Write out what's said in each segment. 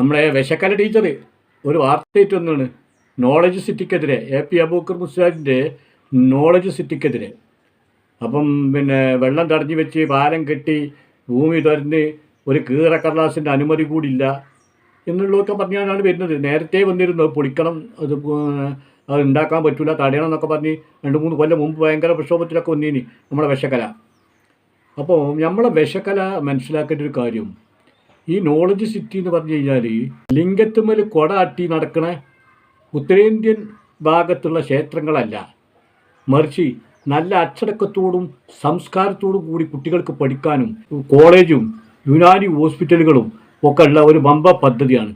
നമ്മളെ വിശക്കല ടീച്ചർ ഒരു വാർത്തയിട്ട് വന്നാണ് നോളജ് സിറ്റിക്കെതിരെ എ പി അബൂക്കർ മുസ്ലാജിന്റെ നോളജ് സിറ്റിക്കെതിരെ അപ്പം പിന്നെ വെള്ളം തടഞ്ഞു വെച്ച് പാലം കെട്ടി ഭൂമി തുറന്ന് ഒരു കീറ കടലാസിന്റെ അനുമതി കൂടിയില്ല എന്നുള്ളതൊക്കെ പറഞ്ഞാണ് വരുന്നത്. നേരത്തെ വന്നിരുന്നു പൊളിക്കണം അത് അത് ഉണ്ടാക്കാൻ പറ്റില്ല തടയണം എന്നൊക്കെ പറഞ്ഞ് രണ്ട് മൂന്ന് കൊല്ലം മുമ്പ് ഭയങ്കര പ്രക്ഷോഭത്തിലൊക്കെ വന്നീനി നമ്മുടെ വിഷക്കല അപ്പോൾ നമ്മളെ വിഷക്കല മനസ്സിലാക്കേണ്ട ഒരു കാര്യം ഈ നോളജ് സിറ്റി എന്ന് പറഞ്ഞു കഴിഞ്ഞാൽ ലിംഗത്തുമ്മൽ കൊട അട്ടി നടക്കണ ഉത്തരേന്ത്യൻ ഭാഗത്തുള്ള ക്ഷേത്രങ്ങളല്ല. മറിച്ച് നല്ല അച്ചടക്കത്തോടും സംസ്കാരത്തോടും കൂടി കുട്ടികൾക്ക് പഠിക്കാനും കോളേജും യുനാനി ഹോസ്പിറ്റലുകളും ഒക്കെ ഉള്ള ഒരു വമ്പ പദ്ധതിയാണ്.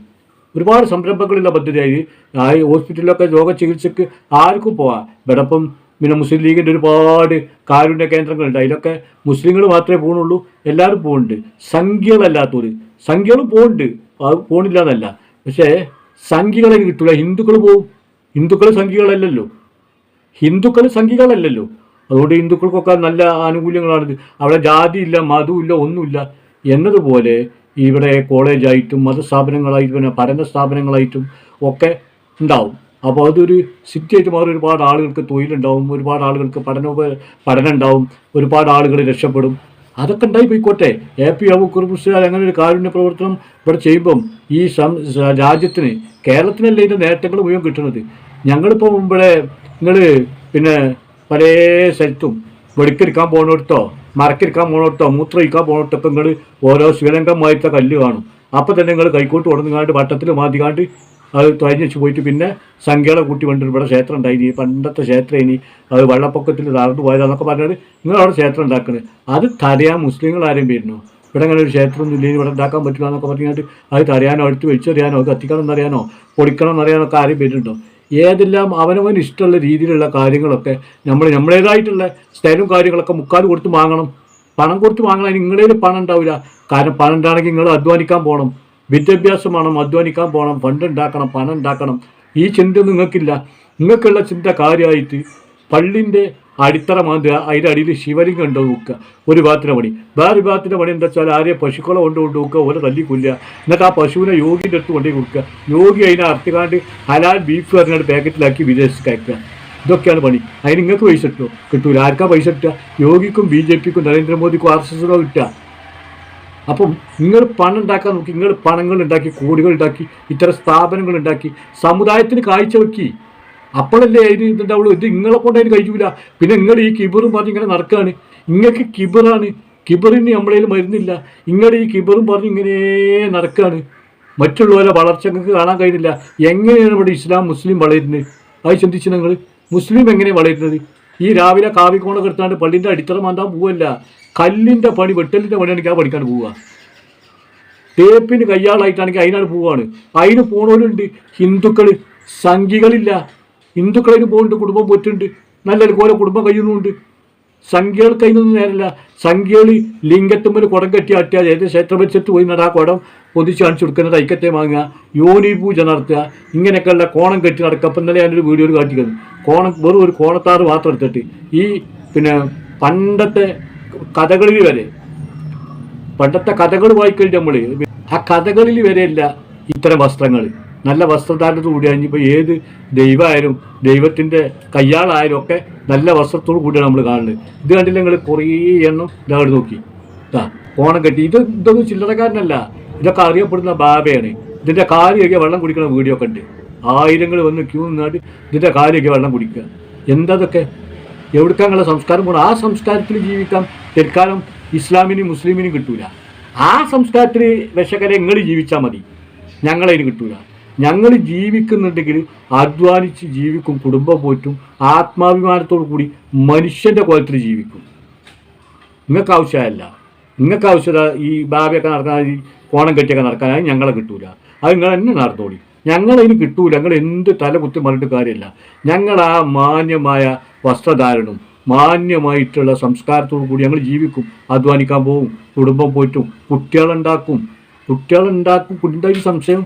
ഒരുപാട് സംരംഭങ്ങളുള്ള പദ്ധതിയായി. ആ ഹോസ്പിറ്റലിലൊക്കെ രോഗ ചികിത്സക്ക് ആർക്കും പോവാം. ഇവിടെപ്പം പിന്നെ മുസ്ലിം ലീഗിന്റെ ഒരുപാട് കാരുണ്യ കേന്ദ്രങ്ങളുണ്ട്. അതിലൊക്കെ മുസ്ലിങ്ങൾ മാത്രമേ പോകുന്നുള്ളൂ എല്ലാവരും പോകുന്നുണ്ട് സംഖ്യകളല്ലാത്തവർ സംഖ്യകളും പോകുന്നുണ്ട് അത് പോണില്ല എന്നല്ല പക്ഷേ സംഖ്യകളെ കിട്ടില്ല ഹിന്ദുക്കൾ പോവും. ഹിന്ദുക്കൾ സംഖ്യകളല്ലല്ലോ. ഹിന്ദുക്കൾ സംഖ്യകളല്ലല്ലോ. അതുകൊണ്ട് ഹിന്ദുക്കൾക്കൊക്കെ നല്ല ആനുകൂല്യങ്ങളാണിത്. അവിടെ ജാതിയില്ല മതമില്ല ഒന്നുമില്ല. എന്നതുപോലെ ഇവിടെ കോളേജായിട്ടും മതസ്ഥാപനങ്ങളായിട്ടും പിന്നെ പഠന സ്ഥാപനങ്ങളായിട്ടും ഒക്കെ ഉണ്ടാവും. അപ്പോൾ അതൊരു സിറ്റി ആയിട്ട് മാറി ഒരുപാട് ആളുകൾക്ക് തൊഴിലുണ്ടാവും. ഒരുപാട് ആളുകൾക്ക് പഠനോപ പഠനം ഉണ്ടാവും. ഒരുപാട് ആളുകൾ രക്ഷപ്പെടും. അതൊക്കെ ഉണ്ടായി പോയിക്കോട്ടെ എ പി അബുക്കുറുബുസ്ലാൽ അങ്ങനെ ഒരു കാരുണ്യ പ്രവർത്തനം ഇവിടെ ചെയ്യുമ്പം ഈ സം രാജ്യത്തിന് കേരളത്തിനല്ലേ ഇതിന്റെ നേട്ടങ്ങൾ മുഴുവൻ കിട്ടുന്നത്? ഞങ്ങളിപ്പോൾ ഇവിടെ നിങ്ങൾ പിന്നെ പല സ്ഥലത്തും വെടിക്കെടുക്കാൻ പോകണോടത്തോ മറക്കെടുക്കാൻ പോകണിടത്തോ മൂത്രയിക്കാൻ പോകണിടത്തൊക്കെ നിങ്ങൾ ഓരോ ശ്രീലങ്കമായിട്ട് കല്ല് കാണും. അപ്പോൾ തന്നെ നിങ്ങൾ കൈക്കോട്ട് ഉടന്നുകാണ്ട് വട്ടത്തിൽ മാറ്റിക്കാണ്ട് അത് തുഴഞ്ഞു പോയിട്ട് പിന്നെ സംഖ്യകളെ കൂട്ടി കൊണ്ടിട്ട് ഇവിടെ ക്ഷേത്രം ഉണ്ടായിനി പണ്ടത്തെ ക്ഷേത്രം ഇനി അത് വെള്ളപ്പൊക്കത്തിൽ തകർന്നു പോയതാന്നൊക്കെ പറഞ്ഞിട്ട് നിങ്ങൾ അവിടെ ക്ഷേത്രം ഉണ്ടാക്കുന്നത് അത് തടയാൻ മുസ്ലിങ്ങൾ ആരും വരുന്നു ഇവിടെ അങ്ങനെ ഒരു ക്ഷേത്രമൊന്നും ഇല്ലെങ്കിൽ ഇവിടെ ഉണ്ടാക്കാൻ പറ്റില്ല എന്നൊക്കെ പറഞ്ഞിട്ട് അത് തടയാനോ എടുത്ത് വെച്ചറിയാനോ കത്തിക്കണം എന്നറിയാനോ പൊടിക്കണം എന്നറിയാനോ ഒക്കെ ആരും വരുന്നുണ്ടോ ഏതെല്ലാം അവനവൻ ഇഷ്ടമുള്ള രീതിയിലുള്ള കാര്യങ്ങളൊക്കെ നമ്മൾ നമ്മളേതായിട്ടുള്ള സ്ഥലവും കാര്യങ്ങളൊക്കെ മുക്കാൽ കൊടുത്ത് വാങ്ങണം. പണം കൊടുത്ത് വാങ്ങണം. നിങ്ങളിൽ പണം ഉണ്ടാവില്ല. കാരണം പണം ഉണ്ടാണെങ്കിൽ നിങ്ങൾ അധ്വാനിക്കാൻ പോകണം. വിദ്യാഭ്യാസം വേണം അധ്വാനിക്കാൻ പോകണം ഫണ്ട് ഉണ്ടാക്കണം പണം ഉണ്ടാക്കണം ഈ ചിന്ത നിങ്ങൾക്കില്ല. നിങ്ങൾക്കുള്ള ചിന്ത കാര്യമായിട്ട് പള്ളിന്റെ അടിത്തറ മാന്തുക അതിന്റെ അടിയിൽ ശിവലിംഗം ഉണ്ട് നോക്കുക. ഒരു ഭാഗത്തിന്റെ പണി. വേറെ ഭാഗത്തിന്റെ പണി എന്താ വെച്ചാൽ ആരെയും പശുക്കളെ കൊണ്ട് കൊണ്ട് നോക്കുക ഓരോ തല്ലി കൊല്ലുക എന്നിട്ട് ആ പശുവിനെ യോഗിന്റെ അടുത്ത് കൊണ്ടു കൊടുക്കുക. യോഗി അതിനെ അറുത്തുകാണ്ട് ഹലാൽ ബീഫ് പറഞ്ഞാൽ പാക്കറ്റിലാക്കി വിദേശത്ത് കയറ്റുക. ഇതൊക്കെയാണ് പണി. അതിന് നിങ്ങൾക്ക് പൈസ കിട്ടുമോ? കിട്ടൂല. ആർക്കാ പൈസ കിട്ടുക? യോഗിക്കും ബി ജെ പിക്കും നരേന്ദ്രമോദിക്കും ആർ എസ് എസിനോ കിട്ടുക. അപ്പം നിങ്ങൾ പണം ഉണ്ടാക്കാൻ നോക്കി നിങ്ങൾ പണങ്ങൾ ഉണ്ടാക്കി കോടികൾ ഉണ്ടാക്കി ഇത്തരം സ്ഥാപനങ്ങൾ ഉണ്ടാക്കി സമുദായത്തിന് കാഴ്ചവെക്കി അപ്പോഴല്ലേ അതിന് ഇതുണ്ടാവുള്ളൂ. ഇത് നിങ്ങളെ കൊണ്ട് അതിന് കഴിയൂല. പിന്നെ നിങ്ങൾ ഈ കിബറും പറഞ്ഞ് ഇങ്ങനെ നടക്കുകയാണ് നിങ്ങൾക്ക് കിബറാണ്. കിബറിന് നമ്മളേൽ മരുന്നില്ല. നിങ്ങൾ ഈ കിബറും പറഞ്ഞ് ഇങ്ങനെ നടക്കുകയാണ് മറ്റുള്ളവരെ വളർച്ച നിങ്ങൾക്ക് കാണാൻ കഴിയുന്നില്ല. എങ്ങനെയാണ് ഇവിടെ ഇസ്ലാം മുസ്ലിം വളരുന്നത്? അത് ചിന്തിച്ച് നിങ്ങൾ? മുസ്ലിം എങ്ങനെ വളരുന്നത്? ഈ രാവിലെ കാവ്യക്കോണൊക്കെ എടുത്താണ്ട് പള്ളിന്റെ അടിത്തറ മാന്താൻ പോവല്ല. കല്ലിന്റെ പണി വെട്ടലിന്റെ പണിയാണെങ്കിൽ ആ പഠിക്കാൻ പോവുക. തേപ്പിന് കയ്യാളായിട്ടാണെങ്കിൽ അതിനാണ് പോവാണ്. അതിന് പോണവരുണ്ട് ഹിന്ദുക്കൾ സംഘികളില്ല ഹിന്ദുക്കൾ അതിന് പോകുന്നുണ്ട് കുടുംബം പോറ്റുണ്ട്. നല്ലൊരു പോലെ കുടുംബം കഴിയുന്നുണ്ട്. സംഖ്യകൾക്ക് അതിനൊന്നും നേരല്ല. സംഖ്യകൾ ലിംഗത്തുമ്പിൽ കുടം കെട്ടി അട്ടിയാൽ ഏത് ക്ഷേത്രപരിസരത്ത് പോയി നടാ കുടം പൊതിച്ച് കാണിച്ചു കൊടുക്കുന്നത് ഐക്യത്തെ വാങ്ങുക യോനി പൂജ നടത്തുക. ഇങ്ങനെയൊക്കെയുള്ള കോണം കെട്ടി നടക്കുക. അപ്പം ഇന്നലെ ഞാനൊരു വീഡിയോയിൽ കാട്ടിക്കുന്നത് കോണം വെറും ഒരു കോണത്താറ് മാത്രം എടുത്തിട്ട് ഈ പിന്നെ പണ്ടത്തെ കഥകളിൽ വരെ. പണ്ടത്തെ കഥകൾ വായിക്കഴിഞ്ഞ നമ്മൾ ആ കഥകളിൽ വരെയല്ല ഇത്തരം വസ്ത്രങ്ങൾ നല്ല വസ്ത്രധാരണത്തോടു കൂടി ഇപ്പോൾ ഏത് ദൈവമായാലും ദൈവത്തിന്റെ കയ്യാളായാലും ഒക്കെ നല്ല വസ്ത്രത്തോടു കൂടിയാണ് നമ്മൾ കാണുന്നത്. ഇത് കണ്ടില്ല നിങ്ങൾ കുറേ എണ്ണം ഇതാണ് നോക്കി. ആ ഓണം കെട്ടി. ഇത് ഇതൊന്നും ചില്ലറക്കാരനല്ല. ഇതൊക്കെ അറിയപ്പെടുന്ന ബാബയാണ്. ഇതിന്റെ കാലിയൊക്കെ വെള്ളം കുടിക്കുന്ന വീഡിയോ ഒക്കെ ഉണ്ട്. ആയിരങ്ങൾ വന്ന് ക്യൂ നിന്നാട്ട് ഇതിന്റെ കാലിയൊക്കെ വെള്ളം കുടിക്കുക. എന്താതൊക്കെ എവിടുക്കാനുള്ള സംസ്കാരം പോകണം ആ സംസ്കാരത്തിൽ ജീവിക്കാം തൽക്കാലം ഇസ്ലാമിനും മുസ്ലിമിനും കിട്ടൂല. ആ സംസ്കാരത്തിൽ വിശകരെ നിങ്ങൾ ജീവിച്ചാൽ മതി. ഞങ്ങളതിന് കിട്ടൂല. ഞങ്ങൾ ജീവിക്കുന്നുണ്ടെങ്കിൽ അധ്വാനിച്ച് ജീവിക്കും കുടുംബം പോറ്റും ആത്മാഭിമാനത്തോടു കൂടി മനുഷ്യന്റെ കോലത്തിൽ ജീവിക്കും. നിങ്ങൾക്ക് ആവശ്യമല്ല നിങ്ങൾക്ക് ആവശ്യത ഈ ബാബയൊക്കെ നടക്കാൻ ഈ കോണം കെട്ടിയൊക്കെ നടക്കാനായി ഞങ്ങളെ കിട്ടൂല. അത് നിങ്ങൾ തന്നെ നടന്നോളി. ഞങ്ങളതിന് കിട്ടൂല. ഞങ്ങൾ എന്ത് തല കുത്തി പറഞ്ഞിട്ട് കാര്യമില്ല. ഞങ്ങൾ ആ മാന്യമായ വസ്ത്രധാരണവും മാന്യമായിട്ടുള്ള സംസ്കാരത്തോടു കൂടി ഞങ്ങൾ ജീവിക്കും അധ്വാനിക്കാൻ പോവും കുടുംബം പോയിട്ടും കുട്ടികളുണ്ടാക്കും. കുട്ടികളുണ്ടാക്കും കുട്ടിന്റെ സംശയം.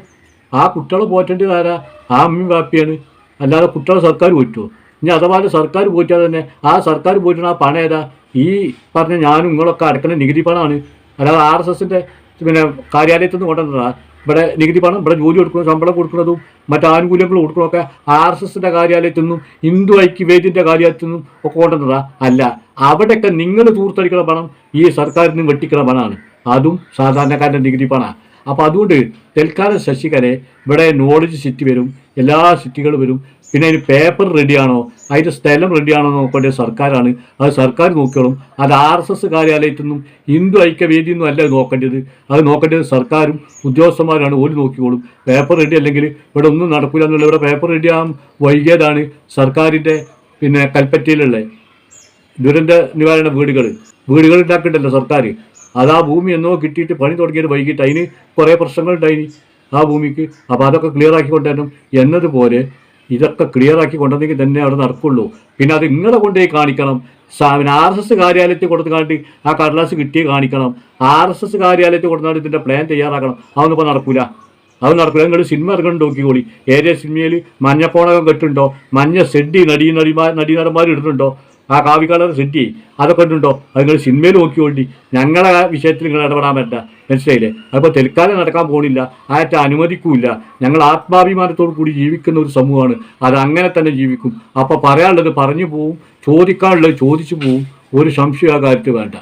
ആ കുട്ടികളെ പോറ്റേണ്ടത് ആരാ? ആ അമ്മയും വാപ്പിയാണ്. അല്ലാതെ കുട്ടികളെ സർക്കാർ പോറ്റുമോ ഇനി അഥവാ സർക്കാർ പോറ്റാൽ തന്നെ ആ സർക്കാർ പോയിട്ടുള്ള ആ പണം ഏതാ? ഈ പറഞ്ഞ ഞാനും നിങ്ങളൊക്കെ അടക്കുന്ന നികുതി പണമാണ്. അല്ലാതെ ആർ എസ് എസിന്റെ പിന്നെ കാര്യാലയത്തിൽ നിന്ന് കൊണ്ടുവന്നതാ. ഇവിടെ പണം ഇവിടെ ജോലി കൊടുക്കുന്നതും ശമ്പളം കൊടുക്കുന്നതും മറ്റ് ആനുകൂല്യങ്ങൾ കൊടുക്കുന്നതൊക്കെ ആർ എസ് എസിന്റെ കാര്യാലയത്തിൽ നിന്നും ഹിന്ദു ഐക്യവേദിന്റെ കാര്യാലയത്തിൽ നിന്നും ഒക്കെ കൊണ്ടുവന്നതാ. അല്ല അവിടെയൊക്കെ നിങ്ങൾ തൂർത്തടിക്കുന്ന പണം ഈ സർക്കാരിൽ നിന്ന് വെട്ടിക്കുന്ന പണമാണ്. അതും സാധാരണക്കാരന്റെ നികുതി പണമാണ് അപ്പോൾ അതുകൊണ്ട് തൽക്കാലം ശശികരെ ഇവിടെ നോളജ് സിറ്റി വരും എല്ലാ സിറ്റികളും വരും. പിന്നെ അതിന് പേപ്പർ റെഡിയാണോ അതിന്റെ സ്ഥലം റെഡിയാണോ നോക്കേണ്ടത് സർക്കാരാണ്. അത് സർക്കാർ നോക്കിയോളും അത് ആർ എസ് എസ് കാര്യാലയത്തിൽ നിന്നും ഹിന്ദു ഐക്യവേദിയിൽ നിന്നും അല്ല നോക്കേണ്ടത്. അത് നോക്കേണ്ടത് സർക്കാരും ഉദ്യോഗസ്ഥന്മാരാണ് ഓടി നോക്കിക്കോളും. പേപ്പർ റെഡി അല്ലെങ്കിൽ ഇവിടെ ഒന്നും നടക്കില്ല എന്നുള്ള ഇവിടെ പേപ്പർ റെഡിയാകാൻ വൈകിയതാണ് സർക്കാരിന്റെ പിന്നെ കൽപ്പറ്റയിലുള്ള ദുരന്ത നിവാരണ വീടുകൾ വീടുകൾ ഉണ്ടാക്കിയിട്ടല്ലോ സർക്കാർ അത് ആ ഭൂമി എന്നോ കിട്ടിയിട്ട് പണി തുടങ്ങിയത് വൈകിട്ട്. അതിന് കുറേ പ്രശ്നങ്ങളുണ്ടായി ആ ഭൂമിക്ക്. അപ്പോൾ അതൊക്കെ ക്ലിയർ ആക്കി എന്നതുപോലെ ഇതൊക്കെ ക്ലിയറാക്കി കൊണ്ടുവന്നെങ്കിൽ തന്നെ അവിടെ നടക്കുള്ളൂ. പിന്നെ അത് ഇങ്ങളെ കൊണ്ടുപോയി കാണിക്കണം. പിന്നെ ആർ എസ് എസ് കാര്യാലയത്തിൽ കൊടുത്ത് കാട്ടി ആ കടലാസ് കിട്ടിയേ കാണിക്കണം. ആർ എസ് എസ് കാര്യാലയത്തിൽ കൊടുത്താൽ ഇതിന്റെ പ്ലാൻ തയ്യാറാക്കണം. അതൊന്നും ഇപ്പോൾ നടക്കൂല. അത് നടക്കില്ല നിങ്ങൾ സിനിമ ഇറങ്ങണം നോക്കിക്കോളി. ഏരിയ സിനിമയിൽ മഞ്ഞപ്പോണകം കെട്ടുണ്ടോ? മഞ്ഞ സെഡി നടീ നടിമാർ നടീനടന്മാർ ഇടുന്നുണ്ടോ? ആ കാവി കളർ സെറ്റി അതൊക്കെ ഉണ്ടോ അത് നിങ്ങൾ സിനിമയിൽ നോക്കിക്കോണ്ടി ഞങ്ങളെ വിഷയത്തിൽ നിങ്ങൾ ഇടപെടാൻ പറ്റ മനസ്സിലായില്ലേ? അപ്പോൾ തൽക്കാലം നടക്കാൻ പോണില്ല. ആയിട്ട് അനുവദിക്കൂല്ല ഞങ്ങൾ ആത്മാഭിമാനത്തോടു കൂടി ജീവിക്കുന്ന ഒരു സമൂഹമാണ്. അത് അങ്ങനെ തന്നെ ജീവിക്കും. അപ്പോൾ പറയാനുള്ളത് പറഞ്ഞു പോവും ചോദിക്കാനുള്ളത് ചോദിച്ചു പോവും. ഒരു സംശയം കാര്യത്തിൽ വേണ്ട.